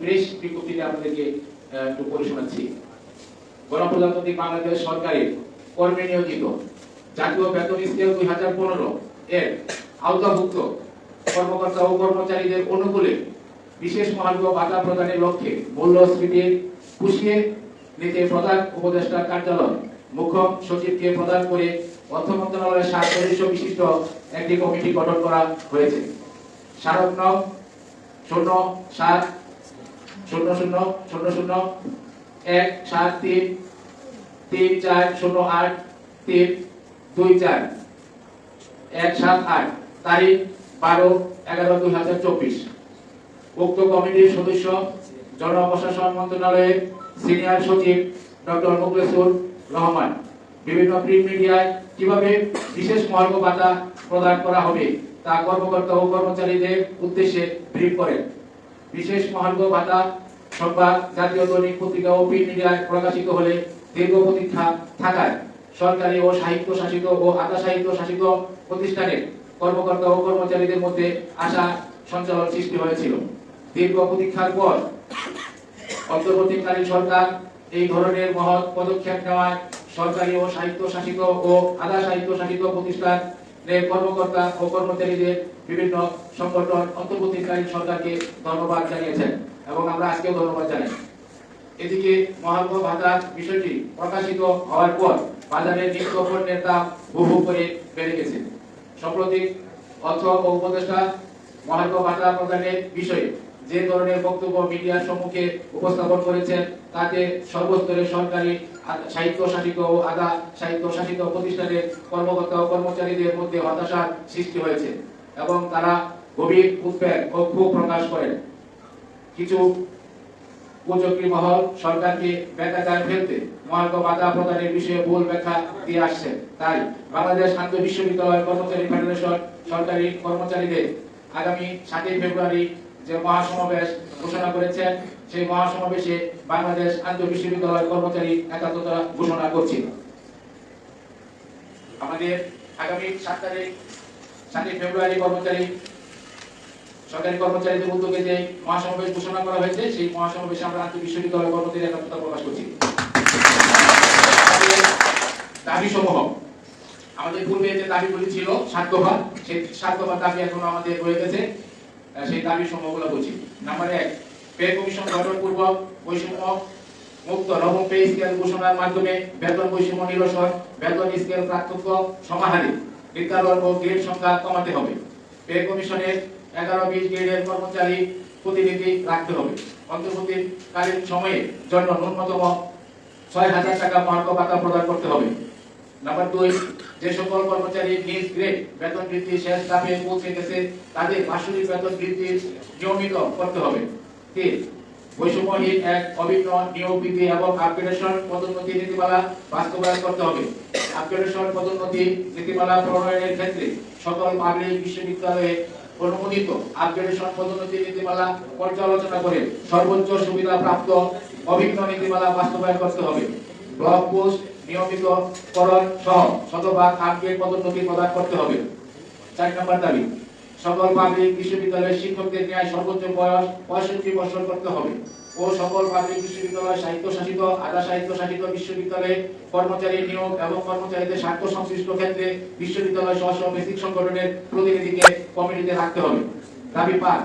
Press বিজ্ঞপ্তিটা আপনাদেরকে একটু পড়ে শোনাচ্ছি। গণপ্রজাতন্ত্রী বাংলাদেশ সরকারের কর্মে নিয়োজিত জাতীয় বেতন স্কেল দুই হাজার পনেরো এর আওতাভুক্ত কর্মকর্তা ও কর্মচারীদের অনুকূলে বিশেষ মহার্ঘ ভাতা প্রদানের লক্ষ্যে মূল্যস্ফীতি পুষিয়ে নিতে প্রধান উপদেষ্টার কার্যালয় মুখ্য সচিবকে প্রদান করে অর্থ মন্ত্রণালয়ের সাত সদস্য বিশিষ্ট একটি কমিটি গঠন করা হয়েছে। স্মারক নং শূন্য, সাত শূন্য শূন্য শূন্য শূন্য। এক, সাত, তিন। তিন, চার, শূন্য, আট। তিন, দুই, চার। এক, সাত, আট। তারিখ, বারো, এগারো, দুই হাজার চব্বিশ। উক্ত কমিটির সদস্য জনপ্রশাসন মন্ত্রণালয়ের সিনিয়র সচিব ডক্টর মুখলেসুর রহমান। বিভিন্ন প্রিন্ট মিডিয়ায় কীভাবে বিশেষ মহার্ঘ ভাতা প্রদান করা হবে তা কর্মকর্তা ও কর্মচারীদের উদ্দেশ্যে ব্রিফ করেন। বিশেষ মহার্ঘ ভাতা, সংবাদ, জাতীয় দৈনিক পত্রিকা ও প্রিন্ট মিডিয়ায় প্রকাশিত হলে দীর্ঘ প্রতীক্ষা থাকায় সরকারি ও সাহিত্য শাসিত ও আধা সাহিত্য শাসিত প্রতিষ্ঠানের কর্মকর্তা ও কর্মচারীদের মধ্যে আশা সঞ্চালন সৃষ্টি হয়েছিল। দীর্ঘ প্রতীক্ষার পর অন্তর্বর্তীকালীন সরকার এই ধরনের মহৎ পদক্ষেপ নেওয়ায় সরকারি ও সাহিত্য শাসিত ও আধা সাহিত্য শাসিত প্রতিষ্ঠানের কর্মকর্তা ও কর্মচারীদের বিভিন্ন সংগঠন অন্তর্বর্তীকালীন সরকারকে ধন্যবাদ জানিয়েছেন এবং আমরা আজকেও ধন্যবাদ জানাই। এদিকে মহার্ঘ ভাতার বিষয়টি প্রকাশিত হওয়ার পর বাজারে নিত্য পণ্যের দাম বহু করে বেড়ে গেছে। সম্প্রতি অর্থ ও উপদেষ্টা মহার্ঘ ভাতা প্রদানের বিষয়ে যে ধরনের বক্তব্য মিডিয়ার সম্মুখে উপস্থাপন করেছেন, তাতে সর্বস্তরের সরকারি সাহিত্য শাসিত ও আধা সাহিত্য শাসিত প্রতিষ্ঠানের কর্মকর্তা ও কর্মচারীদের মধ্যে হতাশার সৃষ্টি হয়েছে এবং তারা গভীর উদ্বেগ ও ক্ষোভ প্রকাশ করেন। কিছু মহল সরকারকে বেকার ফেলতে মহার্ঘ ভাতা প্রদানের বিষয়ে ভুল ব্যাখ্যা দিয়ে আসছে তাই বাংলাদেশ আন্তঃ বিশ্ববিদ্যালয় কর্মচারী ফেডারেশন সরকারি কর্মচারীদের আগামী সাতই ফেব্রুয়ারি যে মহাসমাবেশ ঘোষণা করেছেন সেই মহাসমাবেশে বাংলাদেশ আন্তঃ বিশ্ববিদ্যালয় কর্মচারী একাত্মতা ঘোষণা করছি। আমাদের আগামী সাত তারিখ, সাতই ফেব্রুয়ারি কর্মচারী, সরকারি কর্মচারীদের উদ্যোগে যে মহাসমাবেশ ঘোষণা করা হয়েছে, সেই মহাসমাবেশে আমরা আন্তঃ বিশ্ববিদ্যালয় কর্মচারী একাত্মতা প্রকাশ করছি। দাবি সমূহ আমাদের পূর্বে যে দাবিগুলি ছিল, সাত দফা, সেই সাত দফার দাবি এখনও আমাদের রয়ে গেছে। সেই দাবি সমূহগুলো বুঝি নাম্বার এক, পে কমিশন গঠন পূর্বক বৈষম্য মুক্ত নবম পে স্কেল ঘোষণার মাধ্যমে বেতন বৈষম্য নিরসন, বেতন স্কেল পার্থক্য সমাহারে নির্ধারণ ও গ্রেড সংখ্যা কমাতে হবে। পে কমিশনের এগারো বিশ গ্রেডের কর্মচারী প্রতিনিধি রাখতে হবে। অন্তর্বর্তীকালীন সময়ে জন্য ন্যূনতম ছয় হাজার টাকা মহার্ঘ ভাতা প্রদান করতে হবে। নাম্বার দুই, যে সকল কর্মচারী নিজ গ্রেড বেতন বৃদ্ধি শেষ ধাপে পৌঁছে গেছে তাদের বার্ষিক বেতন বৃদ্ধির নিয়মিত করতে হবে। তিন, বৈষম্যহীন এক অভিন্ন নিয়োগ বিধি এবং আপগ্রেডেশন পদোন্নতি নীতিমালা বাস্তবায়ন করতে হবে। আপগ্রেডেশন পদোন্নতি নীতিমালা প্রণয়নের ক্ষেত্রে সকল পাবলিক বিশ্ববিদ্যালয়ে অনুমোদিত আপগ্রেডেশন পদোন্নতি নীতিমালা পর্যালোচনা করে সর্বোচ্চ সুবিধা প্রাপ্ত অভিন্ন নীতিমালা বাস্তবায়ন করতে হবে। ব্লক পোস্ট নিয়মিত করণ সহ শতভাগ আপগ্রেড পদোন্নতি প্রদান করতে হবে। চার নম্বর দাবি, সকল পাবলিক বিশ্ববিদ্যালয়ের শিক্ষকদের ন্যায় সর্বোচ্চ বয়স পঁয়ষট্টি বছর করতে হবে ও সকল পাবলিক বিশ্ববিদ্যালয় সাহিত্য শাসিত আধা সাহিত্য শাসিত বিশ্ববিদ্যালয়ে কর্মচারী নিয়োগ এবং কর্মচারীদের স্বার্থ সংশ্লিষ্ট ক্ষেত্রে বিশ্ববিদ্যালয় সহ বেসিক সংগঠনের প্রতিনিধিকে কমিটিতে রাখতে হবে। দাবি পাঁচ,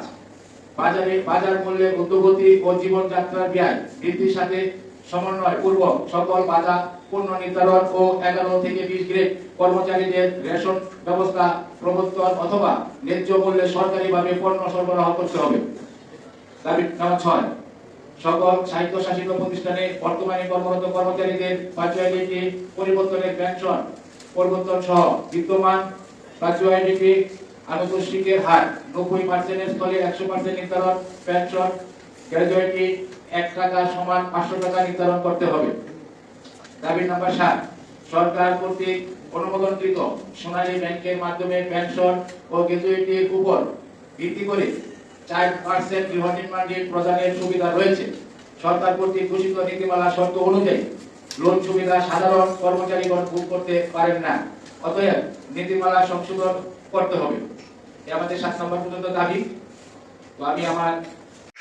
বাজারে বাজার মূল্যের ঊর্ধ্বগতি ও জীবনযাত্রার ব্যয় বৃদ্ধির সাথে সমন্বয় পূর্বক সকল বাধা পূর্ণ নির্ধারণ ও এগারো থেকে বিশ গ্রেড কর্মচারীদের রেশন ব্যবস্থা, প্রবর্তন অথবা ন্যায্য মূল্যে সরকারিভাবে পণ্য সরবরাহ করতে হবে। দাবি নাম্বার ছয়, সকল সাহিত্য শাসিত প্রতিষ্ঠানে বর্তমানে কর্মরত কর্মচারীদের গ্র্যাজুয়ালিটি পরিবর্তনের পেনশন, পরিবর্তন সহ বিদ্যমান গ্র্যাজুয়ালিটি আনুতোষিকের হার নব্বই পার্সেন্টের স্থলে একশো পার্সেন্ট নির্ধারণ, পেনশন গ্র্যাজুয়ালিটি এক টাকা সমান পাঁচশো টাকা নির্ধারণ করতে হবে। দাবি নাম্বার সাত, সরকার কর্তৃক অনুমোদনকৃত সোনালী ব্যাংকের মাধ্যমে পেনশন ও গ্র্যাজুইটির উপর ভিত্তি করে চার পার্সেন্ট গৃহ নির্মাণ ঋণ প্রদানের সুবিধা রয়েছে। সরকার কর্তৃক ঘোষিত নীতিমালা শর্ত অনুযায়ী লোন সুবিধা সাধারণ কর্মচারীগণ ভোগ করতে পারেন না। অতএব নীতিমালা সংশোধন করতে হবে। আমাদের সাত নম্বর পর্যন্ত দাবি। তো আমি আমার